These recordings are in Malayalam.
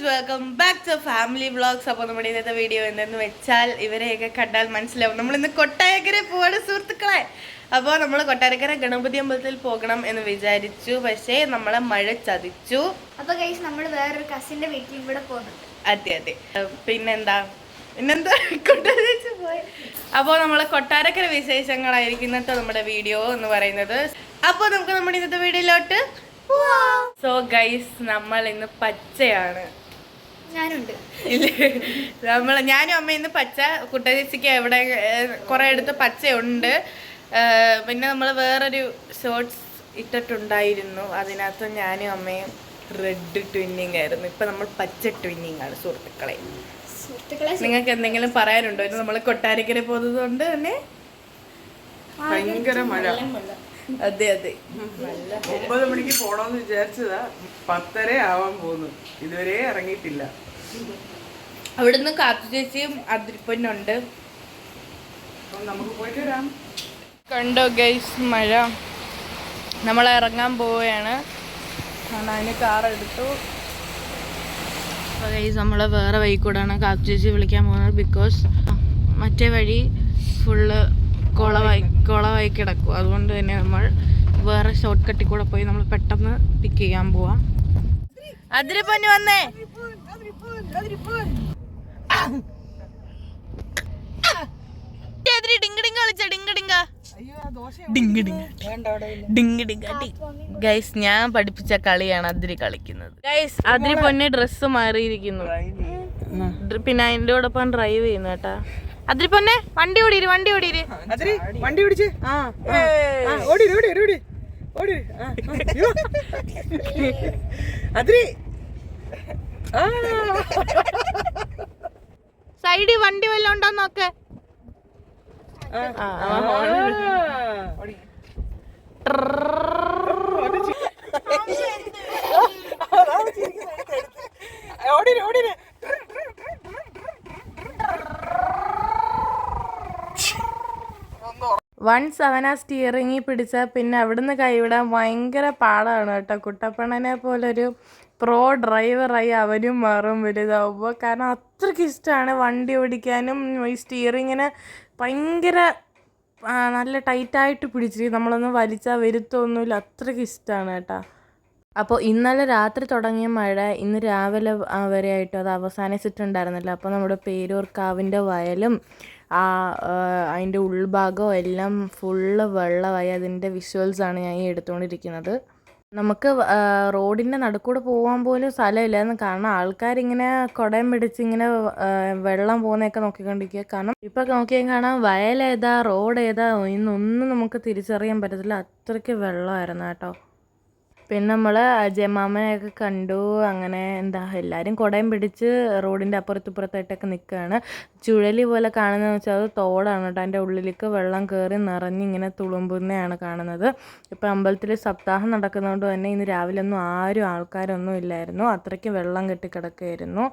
Guys welcome back to family vlogs അപ്പോൾ നമ്മുടെ ഇന്നത്തെ വീഡിയോ എന്തെന്ന് വെച്ചാൽ ഇവരെയൊക്കെ കണ്ടാൽ മനസ്സിലാവും. നമ്മൾ ഇന്ന് കൊട്ടാരക്കര പോവാണ് സുഹൃത്തുക്കളെ. അപ്പോൾ നമ്മൾ കൊട്ടാരക്കര ഗണപതി അമ്പലത്തിൽ പോകണം എന്ന് വിചാരിച്ചു. പക്ഷേ നമ്മളെ മഴ ചതിച്ചു. അപ്പോൾ ഗൈസ് നമ്മൾ വേറൊരു കസിന്റെ വീട്ടിൽ ഇവിടെ പോകുന്നുണ്ട്. അതെ അതെ. പിന്നെന്താ? പിന്നെന്താ? കൊട്ടാരച്ച് പോയി. അപ്പോൾ നമ്മൾ കൊട്ടാരക്കര വിശേഷങ്ങളായിരിക്കും ഇന്നത്തെ നമ്മുടെ വീഡിയോ എന്ന് പറയുന്നത്. അപ്പോൾ നമുക്ക് നമ്മുടെ ഇന്നത്തെ വീഡിയോയിലോട്ട് സോ ഗൈസ് നമ്മൾ ഇന്ന് പച്ചയാണ്. ഞാനുണ്ട്. ഇല്ലേ? നമ്മൾ ഞാനും അമ്മ ഇന്ന് പച്ച കുട്ടചേച്ചിക്ക് എവിടെ കുറെ അടുത്ത് പച്ചയുണ്ട്. പിന്നെ നമ്മൾ വേറൊരു ഷോർട്സ് ഇട്ടിട്ടുണ്ടായിരുന്നു. അതിനകത്ത് ഞാനും അമ്മയും റെഡ് ട്വിന്നിങ് ആയിരുന്നു. ഇപ്പൊ നമ്മൾ പച്ച ട്വിന്നിങ് ആണ് സുഹൃത്തുക്കളെ. സുഹൃത്തുക്കളെ നിങ്ങൾക്ക് എന്തെങ്കിലും പറയാനുണ്ടോ? ഇന്ന് നമ്മൾ കൊട്ടാരക്കര പോകുന്നത് കൊണ്ട് തന്നെ ഭയങ്കര മഴ. അതെ അതെ. ഒമ്പത് മണിക്ക് പോണോന്ന് വിചാരിച്ചതാ പത്തര ആവാൻ പോകുന്നു. ഇതുവരെ ഇറങ്ങിയിട്ടില്ല. അവിടുന്ന് കാത്തു ചേച്ചിയും അതിരിപ്പൊന്നുണ്ട് നമുക്ക് പോയിട്ട് വരാം. കണ്ടോ ഗൈസ് മഴ. നമ്മൾ ഇറങ്ങാൻ പോവുകയാണ്. കാരണം അതിന് കാർ എടുത്തു. അപ്പോൾ ഗൈസ് നമ്മൾ വേറെ വഴി കൂടാണ് കാത്തു ചേച്ചി വിളിക്കാൻ പോകുന്നത് ബിക്കോസ് മറ്റേ വഴി ഫുള്ള് കുളമായി കുളമായി കിടക്കും. അതുകൊണ്ട് തന്നെ നമ്മൾ വേറെ ഷോർട്ട് കട്ടിൽ കൂടെ പോയി നമ്മൾ പെട്ടെന്ന് പിക്ക് ചെയ്യാൻ പോവാം. അതിരിപ്പൊന്നു വന്നേ. ഗൈസ് ഞാൻ പഠിപ്പിച്ച കളിയാണ് അതിരി കളിക്കുന്നത്. ഗൈസ് അതിരി പൊന്നെ ഡ്രസ്സ് മാറിയിരിക്കുന്നു. ഡ്ര- പിന്നെ അതിന്റെ കൂടൊപ്പം ഡ്രൈവ് ചെയ്യുന്നു കേട്ടാ. അതിരി പൊന്നെ വണ്ടി ഓടിയിര് വണ്ടി ഓടിയിര്. വണ്ടി ഓടിച്ച്. ആ ഓടി ഓടി ഓടി ഓടി അതിരി ആ സൈഡിൽ വണ്ടി വല്ലതും ഉണ്ടോ നോക്ക്? ആ, അവൻ horn ഓടി ഓടി വൺസ് അവൻ ആ സ്റ്റിയറിങ്ങിൽ പിടിച്ചാൽ പിന്നെ അവിടുന്ന് കൈവിടാൻ ഭയങ്കര പാടാണ് കേട്ടോ. കുട്ടപ്പണനെ പോലൊരു പ്രോ ഡ്രൈവറായി അവനും മാറും വലുതാവുമ്പോൾ കാരണം അത്രയ്ക്ക് ഇഷ്ടമാണ് വണ്ടി ഓടിക്കാനും ഈ സ്റ്റിയറിങ്ങിന് ഭയങ്കര നല്ല ടൈറ്റായിട്ട് പിടിച്ചിരിക്കും നമ്മളൊന്നും വലിച്ചാൽ വരുത്തൊന്നുമില്ല. അത്രയ്ക്ക് ഇഷ്ടമാണ് കേട്ടോ. അപ്പോൾ ഇന്നലെ രാത്രി തുടങ്ങിയ മഴ ഇന്ന് രാവിലെ വരെയായിട്ടും അത് അവസാനിച്ചിട്ടുണ്ടായിരുന്നല്ലോ. അപ്പോൾ നമ്മുടെ പേരൂർക്കാവിന്റെ വയലും ആ, അതിന്റെ ഉൾഭാഗവും എല്ലാം ഫുള്ള് വെള്ളമായി. അതിന്റെ വിഷ്വൽസാണ് ഞാൻ ഈ എടുത്തുകൊണ്ടിരിക്കുന്നത്. നമുക്ക് റോഡിന്റെ നടുക്കൂടെ പോകാൻ പോലും സ്ഥലമില്ലായിരുന്നു. കാരണം ആൾക്കാരിങ്ങനെ കുടയും പിടിച്ച് ഇങ്ങനെ വെള്ളം പോകുന്നതൊക്കെ നോക്കിക്കൊണ്ടിരിക്കുക. കാരണം ഇപ്പം നോക്കിയാൽ കാണാം വയലേതാ റോഡ് ഏതാ ഇന്നൊന്നും നമുക്ക് തിരിച്ചറിയാൻ പറ്റത്തില്ല. അത്രയ്ക്ക് വെള്ളമായിരുന്നു കേട്ടോ. പിന്നെ നമ്മൾ അജയമാമനെയൊക്കെ കണ്ടു അങ്ങനെ എന്താ എല്ലാവരും കുടയും പിടിച്ച് റോഡിന്റെ അപ്പുറത്തിപ്പുറത്തായിട്ടൊക്കെ നിൽക്കുകയാണ് ചുഴലി പോലെ കാണുന്നതെന്ന് വെച്ചാൽ അത് തോടാണ് കേട്ടോ അതിന്റെ ഉള്ളിലേക്ക് വെള്ളം കയറി നിറഞ്ഞ് ഇങ്ങനെ തുളുമ്പുന്നതാണ് കാണുന്നത് ഇപ്പം അമ്പലത്തിൽ സപ്താഹം നടക്കുന്നതുകൊണ്ട് തന്നെ ഇന്ന് രാവിലെ ഒന്നും ആരും ആൾക്കാരൊന്നും ഇല്ലായിരുന്നു അത്രയ്ക്ക് വെള്ളം കെട്ടിക്കിടക്കുകയായിരുന്നു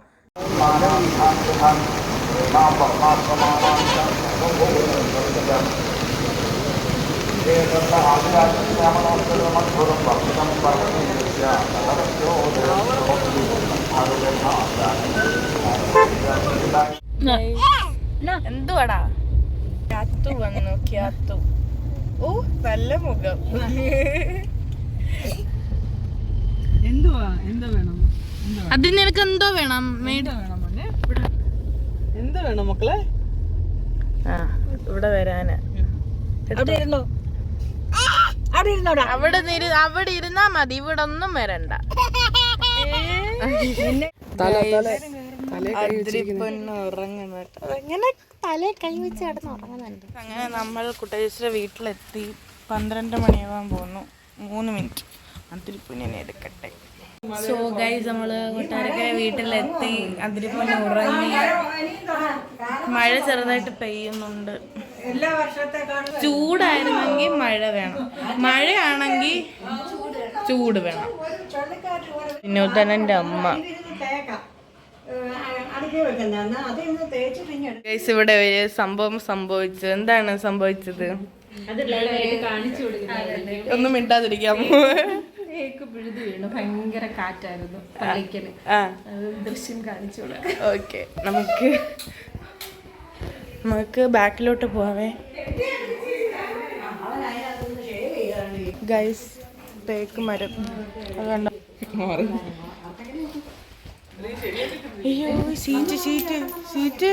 എന്തുവാടാ? ക്യാത്തു വന്നു ക്യാത്തു. ഓ നല്ല മുഖം. എന്തുവാ? എന്താ വേണം? അതിന് നിനക്ക് എന്തോ വേണം എന്ത് വേണം മക്കളെ? ആ ഇവിടെ വരാനാ. അവിടെ ഇരുന്നോ. അവിടെ ഇരുന്നോടാ അവിടെ നിരു അവിടെ ഇരുന്നാ മതി. ഇവിടെ ഒന്നും വരണ്ട. തല കൈ വെച്ച് കിടന്ന് ഉറങ്ങുന്നുണ്ട്? അങ്ങനെ നമ്മൾ കുട്ടേശ്വര വീട്ടിലെത്തി. പന്ത്രണ്ട് മണിയാവാൻ പോകുന്നു. മൂന്ന് മിനിറ്റ്. അതിരിപ്പൊന്നിനെ എടുക്കട്ടെ. സോ ഗൈസ് നമ്മൾ കൊട്ടാരക്കര വീട്ടിലെത്തി. അതിരിപ്പം ഉറങ്ങി. മഴ ചെറുതായിട്ട് പെയ്യുന്നുണ്ട്. ചൂടായിരുന്നെങ്കിൽ മഴ വേണം. മഴയാണെങ്കിൽ ചൂട് വേണം. വിനോദനന്റെ അമ്മ. ഗൈസ് ഇവിടെ ഒരു സംഭവം സംഭവിച്ചു. എന്താണ് സംഭവിച്ചത്? ഒന്നും മിണ്ടാതിരിക്കാമോ കേക്ക് പിഴുതു വീണു. ഭയങ്കര കാറ്റായിരുന്നു പള്ളിക്കൽ. ദൃശ്യം കാണിച്ചു ഓക്കെ. നമുക്ക് നമുക്ക് ബാക്കിലോട്ട് പോവേ ഗൈസ് തേക്ക് മരം. അയ്യോ സീറ്റ് സീറ്റ് സീറ്റ്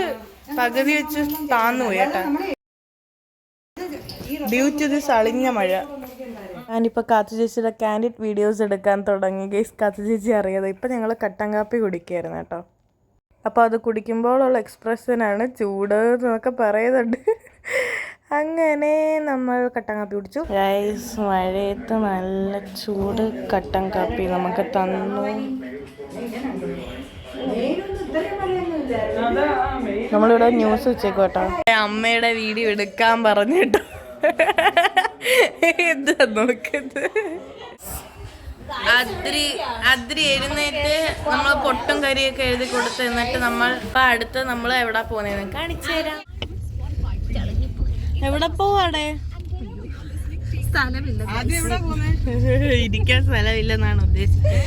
പകുതി വെച്ച് താന്നു പോയി കേട്ടാ. ഡ്യൂ ടു ദിസ് അളിഞ്ഞ മഴ. ഞാനിപ്പോൾ കാത്തു ചേച്ചിയുടെ കാൻഡിഡ് വീഡിയോസ് എടുക്കാൻ തുടങ്ങി. ഗൈസ് കാത്തു ചേച്ചി അറിയാതെ ഇപ്പം ഞങ്ങൾ കട്ടൻ കാപ്പി കുടിക്കുകയായിരുന്നു കേട്ടോ. അപ്പോൾ അത് കുടിക്കുമ്പോഴുള്ള എക്സ്പ്രഷനാണ് ചൂട് എന്നൊക്കെ പറയുന്നുണ്ട്. അങ്ങനെ നമ്മൾ കട്ടൻ കാപ്പി കുടിച്ചു. ഗൈസ് മഴയത്ത് നല്ല ചൂട് കട്ടൻ കാപ്പി നമുക്ക് തന്നു. നമ്മളിവിടെ ന്യൂസ് വെച്ചേക്കോട്ടോ കേട്ടോ അമ്മയുടെ വീഡിയോ എടുക്കാൻ പറഞ്ഞിട്ടോ. എന്താ നോക്കുന്നത് അദ്രി അദ്രി എഴുന്നേറ്റ് നമ്മൾ പൊട്ടും കരിയൊക്കെ എഴുതി കൊടുത്ത് എന്നിട്ട് നമ്മൾ ഇപ്പൊ അടുത്ത് നമ്മൾ എവിടെ പോന്നേന്ന് കാണിച്ചു തരാം. എവിടെ പോവാടെ? ഇരിക്കാൻ സ്ഥലമില്ലെന്നാണ് ഉദ്ദേശിച്ചത്.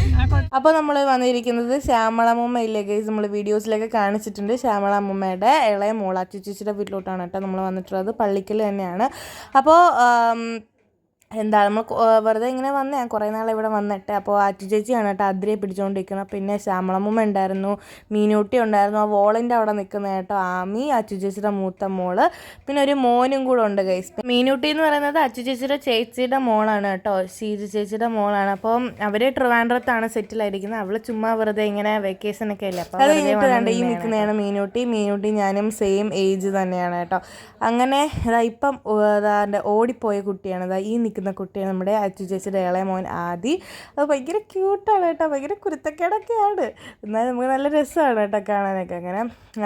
അപ്പൊ നമ്മൾ വന്നിരിക്കുന്നത് ശ്യാമളമ്മ ഇല്ലേ ഗൈസ് നമ്മൾ വീഡിയോസിലൊക്കെ കാണിച്ചിട്ടുണ്ട്. ശ്യാമളമ്മയുടെ ഇളയ മോളാ ചേച്ചിയുടെ വീട്ടിലോട്ടാണ് കേട്ടോ നമ്മൾ വന്നിട്ടുള്ളത്. പള്ളിക്കൽ തന്നെയാണ്. അപ്പോൾ എന്താ നമ്മൾ വെറുതെ ഇങ്ങനെ വന്നേ. കുറേ നാൾ ഇവിടെ വന്നിട്ട്. അപ്പോൾ ആറ്റു ചേച്ചിയാണ് കേട്ടോ അതിരെ പിടിച്ചുകൊണ്ടിരിക്കുന്നത് പിന്നെ ശ്യാമളമ്മ ഉണ്ടായിരുന്നു. മീനൂട്ടി ഉണ്ടായിരുന്നു. ആ വോളിന്റെ അവിടെ നിൽക്കുന്ന കേട്ടോ. ആമി അച്ചു ചേച്ചിയുടെ മൂത്ത മോൾ. പിന്നെ ഒരു മോനും കൂടെ ഉണ്ട് ഗൈസ് മീനൂട്ടി എന്ന് പറയുന്നത് അച്ചു ചേച്ചിയുടെ ചേച്ചിയുടെ മോളാണ് കേട്ടോ. ഷീജു ചേച്ചിയുടെ മോളാണ്. അപ്പം അവർ ട്രിവാൻഡ്രത്താണ് സെറ്റിൽ ആയിരിക്കുന്നത്. അവൾ ചുമ്മാ വെറുതെ ഇങ്ങനെ വെക്കേഷൻ ഒക്കെ അല്ലേ? അപ്പോൾ അത് കഴിഞ്ഞിട്ട് ഈ നിൽക്കുന്നതാണ് മീനൂട്ടി. മീനൂട്ടി ഞാനും സെയിം ഏജ് തന്നെയാണ് കേട്ടോ. അങ്ങനെ ഇതാ ഇപ്പം ഓടിപ്പോയ കുട്ടിയാണ്. ഇതാ ഈ നിൽക്കുന്ന കുട്ടിയാണ് നമ്മുടെ അച്ചു ചേച്ചിയുടെ ഇളയ മോൻ ആദി. അത് ഭയങ്കര ക്യൂട്ടാണ് കേട്ടോ. ഭയങ്കര കുരുത്തക്കേടൊക്കെയാണ്. എന്നാലും നമുക്ക് നല്ല രസമാണ് കേട്ടോ കാണാനൊക്കെ. അങ്ങനെ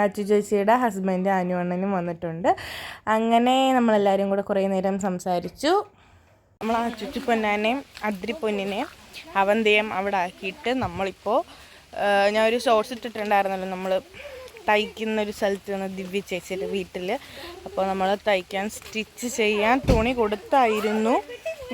അച്ചു ചേച്ചിയുടെ ഹസ്ബൻഡ് അനുവണ്ണനും വന്നിട്ടുണ്ട്. അങ്ങനെ നമ്മളെല്ലാവരും കൂടെ കുറേ നേരം സംസാരിച്ചു. നമ്മൾ ആ ചുച്ചു പൊന്നാനെയും അദ്രി പൊന്നിനെയും അവന്തെയും അവിടെ ആക്കിയിട്ട് നമ്മളിപ്പോൾ ഞാൻ ഒരു ഷോർട്സ് ഇട്ടിട്ടുണ്ടായിരുന്നല്ലോ. നമ്മൾ തയ്ക്കുന്ന ഒരു സ്ഥലത്ത് നിന്ന് ദിവ്യ ചേച്ചിയുടെ വീട്ടിൽ അപ്പോൾ നമ്മൾ തയ്ക്കാൻ സ്റ്റിച്ച് ചെയ്യാൻ തുണി കൊടുത്തായിരുന്നു.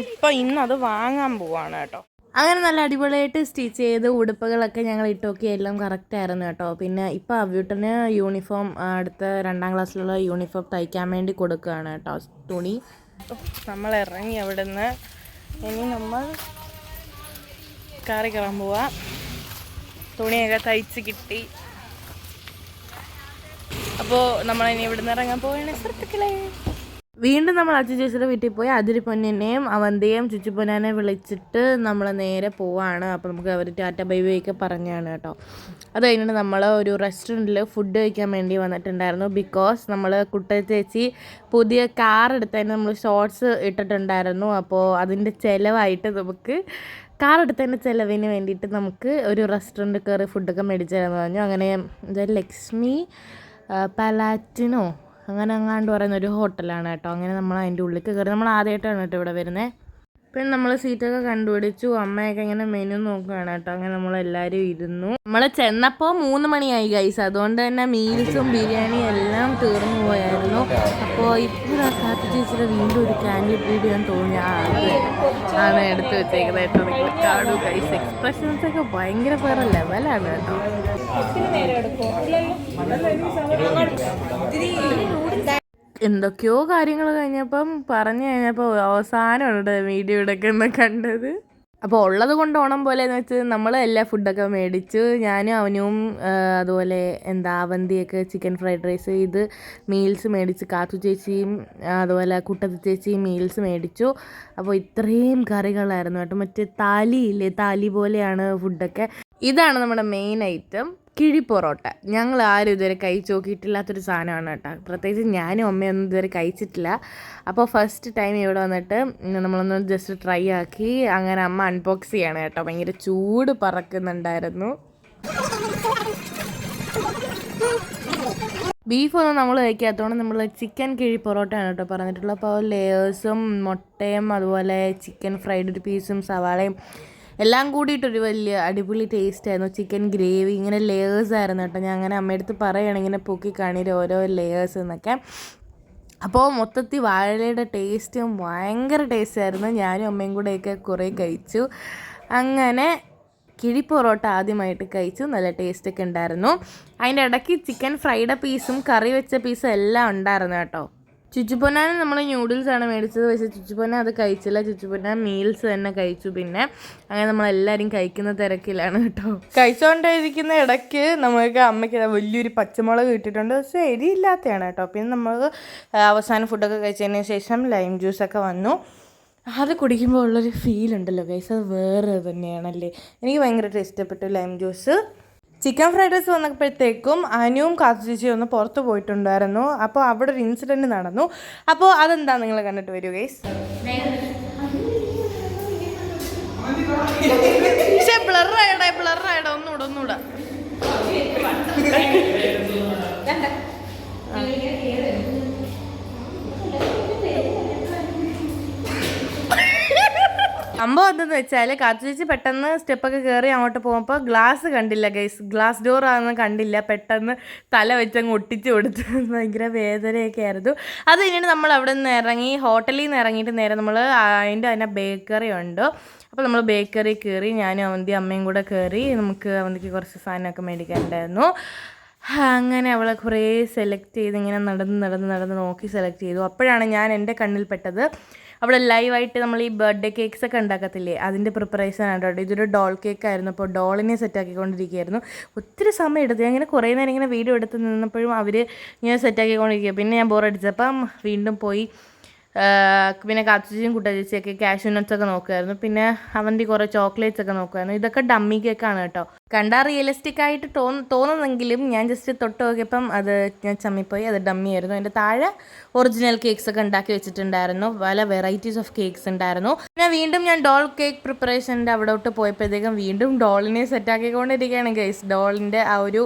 ഇപ്പം ഇന്ന് അത് വാങ്ങാൻ പോവാണ് കേട്ടോ. അങ്ങനെ നല്ല അടിപൊളിയായിട്ട് സ്റ്റിച്ച് ചെയ്ത് ഉടുപ്പുകളൊക്കെ ഞങ്ങൾ ഇട്ടോക്കി എല്ലാം കറക്റ്റ് ആയിരുന്നു കേട്ടോ. പിന്നെ ഇപ്പോൾ അവ്യൂട്ടന് യൂണിഫോം അടുത്ത രണ്ടാം ക്ലാസ്സിലുള്ള യൂണിഫോം തയ്ക്കാൻ വേണ്ടി കൊടുക്കുകയാണ് കേട്ടോ തുണി. നമ്മൾ ഇറങ്ങി അവിടെ നിന്ന് ഇനി നമ്മൾ കാറി കയറാൻ പോവാ. തുണിയൊക്കെ തയ്ച്ച് കിട്ടി. അപ്പോൾ നമ്മളിനി ഇവിടെ നിന്ന് ഇറങ്ങാൻ പോവുകയാണ് സുഹൃത്തുക്കളെ. വീണ്ടും നമ്മൾ അച്ഛൻ ചേച്ചിയുടെ വീട്ടിൽ പോയി അതിരി പൊന്നിനെയും അവന്തിയെയും ചുച്ചുപ്പൊന്നാനെ വിളിച്ചിട്ട് നമ്മൾ നേരെ പോവാണ്. അപ്പോൾ നമുക്ക് അവർ ടാറ്റ ബൈ ബൈ പറഞ്ഞാണ് കേട്ടോ. അത് കഴിഞ്ഞിട്ട് നമ്മൾ ഒരു റെസ്റ്റോറന്റിൽ ഫുഡ് കഴിക്കാൻ വേണ്ടി വന്നിട്ടുണ്ടായിരുന്നു. ബിക്കോസ് നമ്മൾ കുട്ട ചേച്ചി പുതിയ കാർ എടുത്തതിന് നമ്മൾ ഷോർട്സ് ഇട്ടിട്ടുണ്ടായിരുന്നു. അപ്പോൾ അതിന്റെ ചിലവായിട്ട് നമുക്ക് കാർ എടുത്തതിന്റെ ചിലവിന് വേണ്ടിയിട്ട് നമുക്ക് ഒരു റെസ്റ്റോറന്റ് കയറി ഫുഡൊക്കെ മേടിച്ചു തരാമെന്ന് പറഞ്ഞു അങ്ങനെ ലക്ഷ്മി പലാറ്റിനോ അങ്ങനെ അങ്ങാണ്ട് പറയുന്ന ഒരു ഹോട്ടലാണ് കേട്ടോ. അങ്ങനെ നമ്മൾ അതിന്റെ ഉള്ളിൽ കയറി. നമ്മൾ ആദ്യമായിട്ടാണ് കേട്ടോ ഇവിടെ വരുന്നത്. പിന്നെ നമ്മൾ സീറ്റൊക്കെ കണ്ടുപിടിച്ചു. അമ്മയൊക്കെ ഇങ്ങനെ മെനു നോക്കുകയാണ് കേട്ടോ. അങ്ങനെ നമ്മളെല്ലാവരും ഇരുന്നു. നമ്മൾ ചെന്നപ്പോൾ മൂന്ന് മണിയായി ഗൈസ് അതുകൊണ്ട് തന്നെ മീൽസും ബിരിയാണിയും എല്ലാം തീർന്നു പോയായിരുന്നു. അപ്പോൾ ഇപ്പോൾ കാത്തു ചേച്ചിയുടെ വീണ്ടും ഒരു ക്യാൻഡിഡ് വീഡിയോ ഞാൻ തോന്നി. ആ ആണ് എടുത്തു വെച്ചേക്കുന്നത് ഗൈസ് എക്സ്പ്രഷൻസ് ഒക്കെ ഭയങ്കര വേറെ ലെവലാണ് കേട്ടോ. എന്തൊക്കെയോ കാര്യങ്ങൾ കഴിഞ്ഞപ്പം പറഞ്ഞു കഴിഞ്ഞപ്പോൾ അവസാനമാണ് വീഡിയോ എടുക്കുന്ന കണ്ടത്. അപ്പോൾ ഉള്ളത് കൊണ്ട് ഓണം പോലെ എന്ന് വെച്ച് നമ്മൾ എല്ലാ ഫുഡൊക്കെ മേടിച്ചു ഞാനും അവനും അതുപോലെ എന്താ അവന്തിയൊക്കെ ചിക്കൻ ഫ്രൈഡ് റൈസ് ഇത് മീൽസ് മേടിച്ച് കാത്തു ചേച്ചിയും അതുപോലെ കുട്ടത്ത് ചേച്ചിയും മീൽസ് മേടിച്ചു. അപ്പോൾ ഇത്രയും കറികളായിരുന്നു കേട്ടോ. മറ്റേ താലി ഇല്ലേ താലി പോലെയാണ് ഫുഡൊക്കെ ഇതാണ് നമ്മുടെ മെയിൻ ഐറ്റം കിഴി പൊറോട്ട. ഞങ്ങൾ ആരും ഇതുവരെ കഴിച്ച് നോക്കിയിട്ടില്ലാത്തൊരു സാധനമാണ് കേട്ടോ. പ്രത്യേകിച്ച് ഞാനും അമ്മയൊന്നും ഇതുവരെ കഴിച്ചിട്ടില്ല. അപ്പോൾ ഫസ്റ്റ് ടൈം ഇവിടെ വന്നിട്ട് നമ്മളൊന്ന് ജസ്റ്റ് ട്രൈ ആക്കി അങ്ങനെ അമ്മ അൺബോക്സ് ചെയ്യണം കേട്ടോ. ഭയങ്കര ചൂട് പറക്കുന്നുണ്ടായിരുന്നു. ബീഫൊന്നും നമ്മൾ കഴിക്കാത്തതുകൊണ്ട് നമ്മൾ ചിക്കൻ കിഴി പൊറോട്ടയാണ് കേട്ടോ പറഞ്ഞിട്ടുള്ളത്. അപ്പോൾ ലേയേഴ്സും മുട്ടയും അതുപോലെ ചിക്കൻ ഫ്രൈഡ് ഒരു പീസും സവാളയും എല്ലാം കൂടിയിട്ടൊരു വലിയ അടിപൊളി ടേസ്റ്റ് ആയിരുന്നു. ചിക്കൻ ഗ്രേവി ഇങ്ങനെ ലെയേഴ്സ് ആയിരുന്നു കേട്ടോ. ഞാൻ അങ്ങനെ അമ്മയടുത്ത് പറയുകയാണ് ഇങ്ങനെ പൊക്കി കാണിയിട്ട് ഓരോ ലേയേഴ്സ് എന്നൊക്കെ. അപ്പോൾ മൊത്തത്തിൽ വാഴയുടെ ടേസ്റ്റും ഭയങ്കര ടേസ്റ്റ് ആയിരുന്നു. ഞാനും അമ്മയും കൂടെയൊക്കെ കുറേ കഴിച്ചു. അങ്ങനെ കിഴി പൊറോട്ട ആദ്യമായിട്ട് കഴിച്ചു. നല്ല ടേസ്റ്റൊക്കെ ഉണ്ടായിരുന്നു. അതിന്റെ ഇടയ്ക്ക് ചിക്കൻ ഫ്രൈഡ് പീസും കറി വെച്ച പീസും എല്ലാം ഉണ്ടായിരുന്നു കേട്ടോ. ചുച്ചുപ്പൊന്നാന് നമ്മൾ ആണ് മേടിച്ചത്. പക്ഷേ ചുച്ചുപ്പൊന്ന അത് കഴിച്ചില്ല. ചുച്ചുപ്പൊന്ന മീൽസ് തന്നെ കഴിച്ചു. പിന്നെ അങ്ങനെ നമ്മളെല്ലാവരും കഴിക്കുന്ന തിരക്കിലാണ് കേട്ടോ. കഴിച്ചുകൊണ്ടിരിക്കുന്ന ഇടയ്ക്ക് നമുക്ക് അമ്മയ്ക്ക് വലിയൊരു പച്ചമുളക് കിട്ടിയിട്ടുണ്ട് പക്ഷേ എരിയില്ലാത്തതാണ് കേട്ടോ. പിന്നെ നമ്മൾ അവസാനം ഫുഡൊക്കെ കഴിച്ചതിന് ശേഷം ലൈം ജ്യൂസൊക്കെ വന്നു. അത് കുടിക്കുമ്പോൾ ഉള്ളൊരു ഫീൽ ഉണ്ടല്ലോ ഗൈസ് അത് വേറെ തന്നെയാണല്ലേ? എനിക്ക് ഭയങ്കരമായിട്ട് ഇഷ്ടപ്പെട്ടു lime juice chicken fried rice വന്നപ്പോഴത്തേക്കും അനുവും കാത്തുചേച്ചി ഒന്ന് പുറത്ത് പോയിട്ടുണ്ടായിരുന്നു. അപ്പോൾ അവിടെ ഒരു ഇൻസിഡന്റ് നടന്നു. അപ്പോൾ അതെന്താ നിങ്ങൾ കണ്ടിട്ട് വരൂ ഗൈസ് ബ്ലറായടാ സംഭവം കാത്തു വെച്ചാൽ കാത്തുചേച്ചി പെട്ടെന്ന് സ്റ്റെപ്പൊക്കെ കയറി അങ്ങോട്ട് പോകുമ്പോൾ ഗ്ലാസ് കണ്ടില്ല ഗൈസ് ഗ്ലാസ് ഡോർ ആണെന്ന് കണ്ടില്ല. പെട്ടെന്ന് തല വെച്ചങ്ങ് ഒട്ടിച്ച് കൊടുത്തു ഭയങ്കര വേദനയൊക്കെ ആയിരുന്നു. അത് കഴിഞ്ഞിട്ട് നമ്മൾ അവിടെ നിന്ന് ഇറങ്ങി ഹോട്ടലിൽ നിന്ന് ഇറങ്ങിയിട്ട് നേരെ നമ്മൾ അതിന്റെ തന്നെ ബേക്കറി ഉണ്ട്. അപ്പോൾ നമ്മൾ ബേക്കറി കയറി ഞാനും അവന്തി അമ്മയും കൂടെ കയറി നമുക്ക് അവന്തിക്ക് കുറച്ച് സാധനമൊക്കെ മേടിക്കാനുണ്ടായിരുന്നു. അങ്ങനെ അവളെ കുറേ സെലക്ട് ചെയ്ത് ഇങ്ങനെ നടന്ന് നടന്ന് നടന്ന് നോക്കി സെലക്ട് ചെയ്തു. അപ്പോഴാണ് ഞാൻ എന്റെ കണ്ണിൽ പെട്ടത്. അവിടെ ലൈവായിട്ട് നമ്മൾ ഈ ബർത്ത്ഡേ കേക്ക്സ് ഒക്കെ ഉണ്ടാക്കത്തില്ലേ? അതിന്റെ പ്രിപ്പറേഷൻ ആണ് കേട്ടോ. ഇതൊരു ഡോൾ കേക്ക് ആയിരുന്നു. അപ്പോൾ ഡോളിനെ സെറ്റ് ആക്കിക്കൊണ്ടിരിക്കുകയായിരുന്നു. ഒത്തിരി സമയം എടുത്തു. ഞാൻ ഇങ്ങനെ കുറേ നേരം ഇങ്ങനെ വീഡിയോ എടുത്ത് നിന്നപ്പോഴും അവർ ഇങ്ങനെ സെറ്റ് ആക്കിക്കൊണ്ടിരിക്കുക പിന്നെ ഞാൻ ബോറടിച്ചപ്പം വീണ്ടും പോയി. പിന്നെ കാത്തുചേച്ചിയും കുട്ടച്ചേച്ചിയൊക്കെ കാഷ്യൂ നട്ട്സ് ഒക്കെ നോക്കുമായിരുന്നു പിന്നെ അവന്റെ കുറേ ചോക്ലേറ്റ്സ് ഒക്കെ നോക്കുമായിരുന്നു ഇതൊക്കെ ഡമ്മി കേക്കാണ് കേട്ടോ. കണ്ടാൽ റിയലിസ്റ്റിക് ആയിട്ട് തോന്നു തോന്നുന്നെങ്കിലും ഞാൻ ജസ്റ്റ് തൊട്ട് നോക്കിയപ്പം അത് ഞാൻ ചമ്മിപ്പോയി. അത് ഡമ്മി ആയിരുന്നു. അതിന്റെ താഴെ ഒറിജിനൽ കേക്ക്സ് ഒക്കെ ഉണ്ടാക്കി വെച്ചിട്ടുണ്ടായിരുന്നു. പല വെറൈറ്റീസ് ഓഫ് കേക്ക്സ് ഉണ്ടായിരുന്നു. പിന്നെ വീണ്ടും ഞാൻ ഡോൾ കേക്ക് പ്രിപ്പറേഷന്റെ അവിടോട്ട് പോയപ്പോഴത്തേക്കും വീണ്ടും ഡോളിനെ സെറ്റാക്കിക്കൊണ്ടിരിക്കുകയാണ് ഗൈസ് ഡോളിന്റെ ആ ഒരു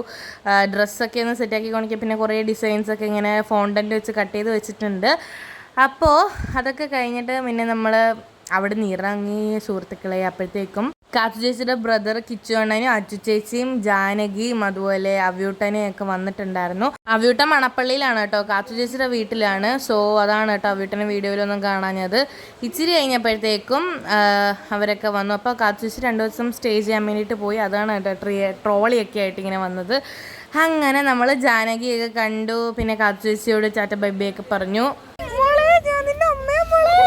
ഡ്രസ്സൊക്കെ ഒന്ന് സെറ്റാക്കിക്കൊണ്ടിരിക്കുക പിന്നെ കുറേ ഡിസൈൻസ് ഒക്കെ ഇങ്ങനെ ഫോണ്ടന്റ് വെച്ച് കട്ട് ചെയ്ത് വെച്ചിട്ടുണ്ട്. അപ്പോൾ അതൊക്കെ കഴിഞ്ഞിട്ട് പിന്നെ നമ്മൾ അവിടെ നിന്ന് ഇറങ്ങി സുഹൃത്തുക്കളെ അപ്പോഴത്തേക്കും കാത്തു ചേച്ചിയുടെ ബ്രദർ കിച്ചു അണ്ണനും അച്ചു ചേച്ചിയും ജാനകിയും അതുപോലെ അവ്യൂട്ടനെയും ഒക്കെ വന്നിട്ടുണ്ടായിരുന്നു. അവ്യൂട്ടൻ മണപ്പള്ളിയിലാണ് കേട്ടോ. കാത്തു ചേച്ചിയുടെ വീട്ടിലാണ്. സോ അതാണ് കേട്ടോ അവ്യൂട്ടനെ വീഡിയോയിലൊന്നും കാണാഞ്ഞത്. ഇച്ചിരി കഴിഞ്ഞപ്പോഴത്തേക്കും അവരൊക്കെ വന്നു. അപ്പോൾ കാത്തു ചേച്ചി രണ്ടു ദിവസം സ്റ്റേ ചെയ്യാൻ വേണ്ടിയിട്ട് പോയി. അതാണ് കേട്ടോ ട്രീ ട്രോളിയൊക്കെ ആയിട്ട് ഇങ്ങനെ വന്നത്. അങ്ങനെ നമ്മൾ ജാനകിയൊക്കെ കണ്ടു. പിന്നെ കാത്തു ചേച്ചിയോട് ചാറ്റ ബൈബിയൊക്കെ പറഞ്ഞു മോളെ ഞാൻ നിന്റെ അമ്മയാ മോളെ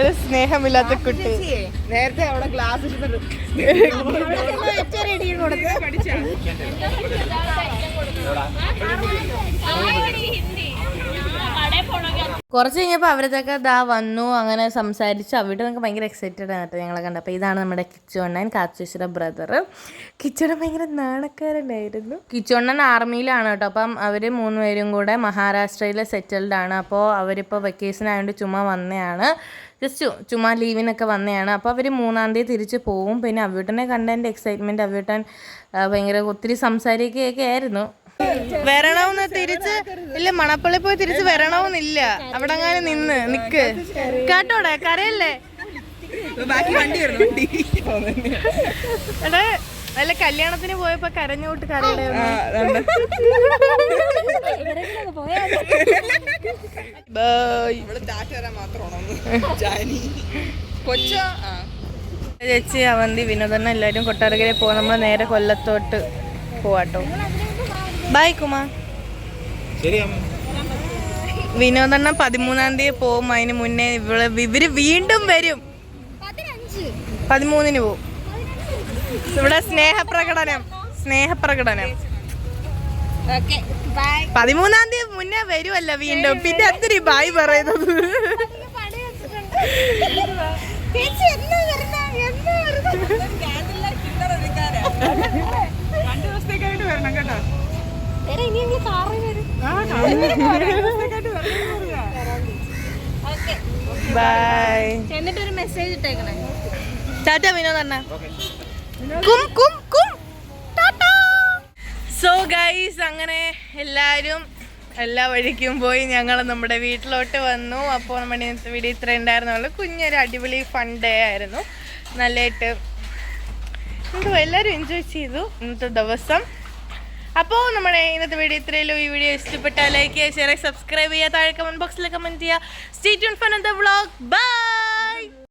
ഒരു സ്നേഹമില്ലാത്ത കുട്ടി. നേരത്തെ അവിടെ ക്ലാസ് കുറച്ച് കഴിഞ്ഞപ്പോൾ അവരതൊക്കെ ദാ വന്നു അങ്ങനെ സംസാരിച്ച്. അവിടെ നമുക്ക് ഭയങ്കര എക്സൈറ്റഡ് ആണ് കേട്ടോ ഞങ്ങളെ കണ്ടപ്പോൾ ഇതാണ് നമ്മുടെ കിച്ചോണ്ണൻ കാച്ചുശ്വര ബ്രദർ കിച്ചോണ്ണൻ ഭയങ്കര നാണക്കാരനായിരുന്നു. കിച്ചോണ്ണൻ ആർമിയിലാണ് കേട്ടോ. അപ്പം അവർ മൂന്നുപേരും കൂടെ മഹാരാഷ്ട്രയിൽ സെറ്റിൽഡ് ആണ്. അപ്പോൾ അവരിപ്പോൾ വെക്കേഷൻ ആയതുകൊണ്ട് ചുമ്മാ വന്നതാണ് ജസ്റ്റ് ചുമ്മാ ലീവിനൊക്കെ വന്നതാണ് അപ്പോൾ അവർ മൂന്നാം തീയതി തിരിച്ച് പോവും. പിന്നെ അവ്യൂട്ടനെ കണ്ടതിന്റെ എക്സൈറ്റ്മെന്റ് അവ്യൂട്ടൻ ഭയങ്കര ഒത്തിരി സംസാരിക്കുകയൊക്കെ ആയിരുന്നു. വരണമെന്ന് തിരിച്ച് ഇല്ല മണപ്പള്ളി പോയി തിരിച്ച് വരണമെന്നില്ല. അവിടെ അങ്ങനെ നിന്ന് നിക്ക്. കേട്ടോടെ കരയല്ലേ? ബാക്കി വണ്ടി എടാ അല്ല കല്യാണത്തിന് പോയപ്പോ കരഞ്ഞോട്ട് കരയുടെ ചേച്ചി അവന്തി വിനോദന എല്ലാരും കൊട്ടാരക്കര പോവാ. നമ്മൾ നേരെ കൊല്ലത്തോട്ട് പോവാട്ടോ. ബൈ കുമാ. വിനോദണ്ണ പതിമൂന്നാം തീയതി പോവും. അതിന് മുന്നേ ഇവൾ ഇവർ വീണ്ടും വരും. പതിമൂന്നിന് പോവും. ഇവിടെ സ്നേഹപ്രകടനം സ്നേഹപ്രകടനം. പതിമൂന്നാം തീയതി മുന്നേ വരുമല്ല വീണ്ടും. പിന്നെ അത്തിരി ബായ് പറയുന്നത്? രണ്ടു ദിവസത്തേക്കായിട്ട് വരണം കേട്ടോ. ബൈ എന്നിട്ടൊരു മെസ്സേജ് ഇട്ടേക്കണേ. ടാറ്റ വിനോദണ്ണ കും കും കും. സോ ഗൈസ് അങ്ങനെ എല്ലാവരും എല്ലാ വഴിക്കും പോയി ഞങ്ങൾ നമ്മുടെ വീട്ടിലോട്ട് വന്നു. അപ്പോൾ നമ്മുടെ വീഡിയോ ഇത്ര ഉണ്ടായിരുന്നുള്ളൂ. കുഞ്ഞൊരു അടിപൊളി ഫൺ ഡേ ആയിരുന്നു. നല്ലതായിട്ട് എന്തോ എല്ലാവരും എൻജോയ് ചെയ്തു ഇന്നത്തെ ദിവസം. അപ്പോൾ നമ്മുടെ ഇന്നത്തെ വീഡിയോ ഇത്രയല്ലോ ഈ വീഡിയോ ഇഷ്ടപ്പെട്ടാൽ ലൈക്ക് ചെയ്യുക ഷെയർ സബ്സ്ക്രൈബ് ചെയ്യുക. താഴെ കമന്റ് ബോക്സിൽ കമന്റ് ചെയ്യുക. Stay tune for the vlog bye